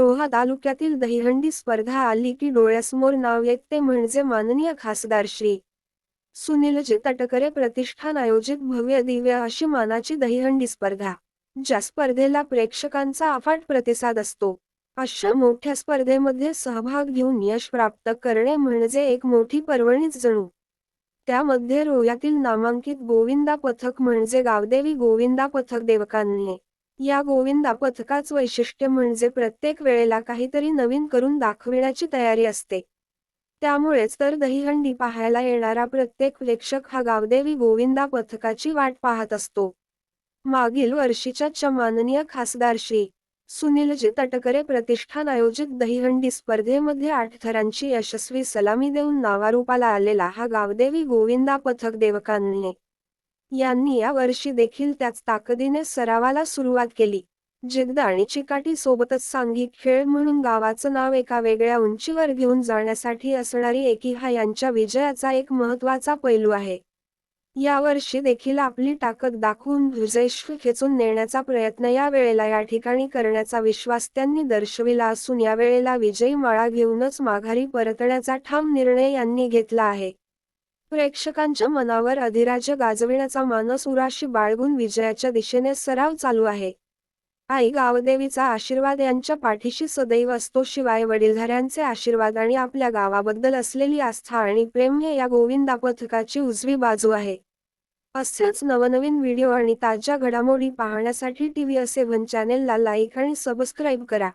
रोहा तालुक्यातील दहीहंडी स्पर्धा आली की डोळ्यासमोर नाव येत ते म्हणजे माननीय खासदार श्री. सुनीलजी तटकरे प्रतिष्ठान आयोजित भव्य दिव्य अशी मानाची दहीहंडी स्पर्धा ज्या स्पर्धेला प्रेक्षकांचा अफाट प्रतिसाद असतो. अशा मोठ्या स्पर्धेमध्ये सहभाग घेऊन यश प्राप्त करणे म्हणजे एक मोठी पर्वणीच जणू. त्यामध्ये रोह्यातील नामांकित गोविंदा पथक म्हणजे गावदेवी गोविंदा पथक देवकांनी या गोविंदा पथकाच वैशिष्ट्य म्हणजे प्रत्येक वेळेला काहीतरी नवीन करून दाखविण्याची तयारी असते. त्यामुळेच तर दहीहंडी पाहायला येणारा प्रत्येक प्रेक्षक हा गावदेवी गोविंदा पथकाची वाट पाहत असतो. मागील वर्षीच्या च्या माननीय खासदार श्री सुनीलजी तटकरे प्रतिष्ठान आयोजित दहीहंडी स्पर्धेमध्ये आठ थरांची यशस्वी सलामी देऊन नावारूपाला आलेला हा गावदेवी गोविंदा पथक देवकांनी यांनी या वर्षी देखील त्याच ताकदीने सरावाला सुरुवात केली. जिद्द आणि चिकाटी सोबतच सांघिक खेळ म्हणून गावाचं नाव एका वेगळ्या उंचीवर घेऊन जाण्यासाठी असणारी एकी हा यांच्या विजयाचा एक महत्त्वाचा पैलू आहे. यावर्षी देखील आपली ताकद दाखवून विजयश्री खेचून नेण्याचा प्रयत्न या वेळेला या ठिकाणी करण्याचा विश्वास त्यांनी दर्शविला असून या वेळेला विजयी माळा घेऊनच माघारी परतण्याचा ठाम निर्णय यांनी घेतला आहे. प्रेक्षकांच्या मनावर अधिराज्य गाजविण्याचा मानस उराशी बाळगून विजयाच्या दिशेने सराव चालू आहे. आई गावदेवीचा आशीर्वाद यांच्या पाठीशी सदैव असतो शिवाय वडीलधाऱ्यांचे आशीर्वाद आणि आपल्या गावाबद्दल असलेली आस्था आणि प्रेम हे या गोविंदा पथकाची उजवी बाजू आहे. असेच नवनवीन व्हिडिओ आणि ताज्या घडामोडी पाहण्यासाठी टीव्ही असे वन चॅनेलला लाईक आणि सबस्क्राईब करा.